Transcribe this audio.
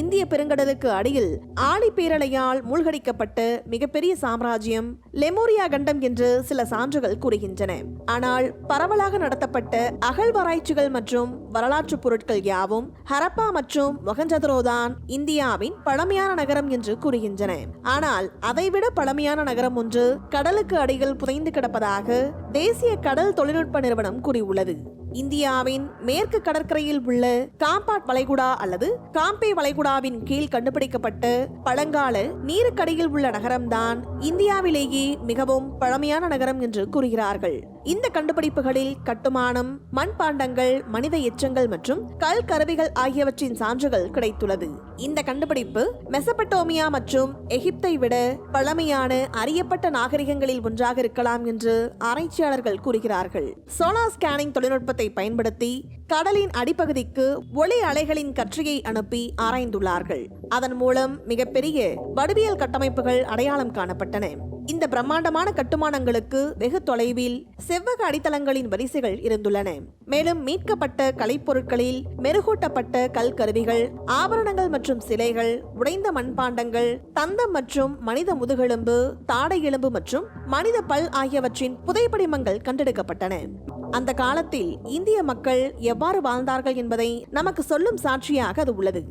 இந்திய பெருங்கடலுக்கு அடியில் ஆழி பேரலையால் மூழ்கடிக்கப்பட்ட மிகப்பெரிய சாம்ராஜ்யம் லெமோரியா கண்டம் என்று சில சான்றுகள் கூறுகின்றன. ஆனால் பரவலாக நடத்தப்பட்ட அகழ்வாராய்ச்சிகள் மற்றும் வரலாற்று பொருட்கள் யாவும் ஹரப்பா மற்றும் வகஞ்சதரோதான் இந்தியாவின் பழமையான நகரம் என்று கூறுகின்றன. ஆனால் அதைவிட பழமையான நகரம் ஒன்று கடலுக்கு அடியில் புதைந்து கிடப்பதாக தேசிய கடல் தொழில்நுட்ப நிறுவனம் கூறியுள்ளது. இந்தியாவின் மேற்கு கடற்கரையில் உள்ள காம்பாட் வளைகுடா அல்லது காம்பே வளைகுடாவின் கீழ் கண்டுபிடிக்கப்பட்ட பழங்கால நீருக்கடியில் உள்ள நகரம்தான் இந்தியாவிலேயே மிகவும் பழமையான நகரம் என்று கூறுகிறார்கள். இந்த கண்டுபிடிப்புகளில் கட்டுமானம் மண்பாண்டங்கள் மனித எச்சங்கள் மற்றும் கல் கருவிகள் ஆகியவற்றின் சான்றுகள் கிடைத்துள்ளது. இந்த கண்டுபிடிப்பு மெசபட்டோமியா மற்றும் எகிப்தை விட பழமையான அறியப்பட்ட நாகரிகங்களில் ஒன்றாக இருக்கலாம் என்று ஆராய்ச்சியாளர்கள் கூறுகிறார்கள். சோலார் ஸ்கேனிங் தொழில்நுட்பத்தை பயன்படுத்தி கடலின் அடிப்பகுதிக்கு ஒளி அலைகளின் கற்றையை அனுப்பி ஆராய்ந்துள்ளார்கள். அதன் மூலம் மிகப்பெரிய வடிவியல் கட்டமைப்புகள் அடையாளம் காணப்பட்டன. இந்த பிரம்மாண்டமான கட்டுமானங்களுக்கு வெகு தொலைவில் செவ்வக அடித்தளங்களின் வரிசைகள் இருந்துள்ளன. மேலும் மீட்கப்பட்ட கலைப்பொருட்களில் மெருகூட்டப்பட்ட கல் கருவிகள் ஆபரணங்கள் மற்றும் சிலைகள் உடைந்த மண்பாண்டங்கள் தந்தம் மற்றும் மனித முதுகெலும்பு தாடை எலும்பு மற்றும் மனித பல் ஆகியவற்றின் புதைப்படிமங்கள் கண்டெடுக்கப்பட்டன. அந்த காலத்தில் இந்திய மக்கள் எவ்வாறு வாழ்ந்தார்கள் என்பதை நமக்கு சொல்லும் சாட்சியாக அது உள்ளது.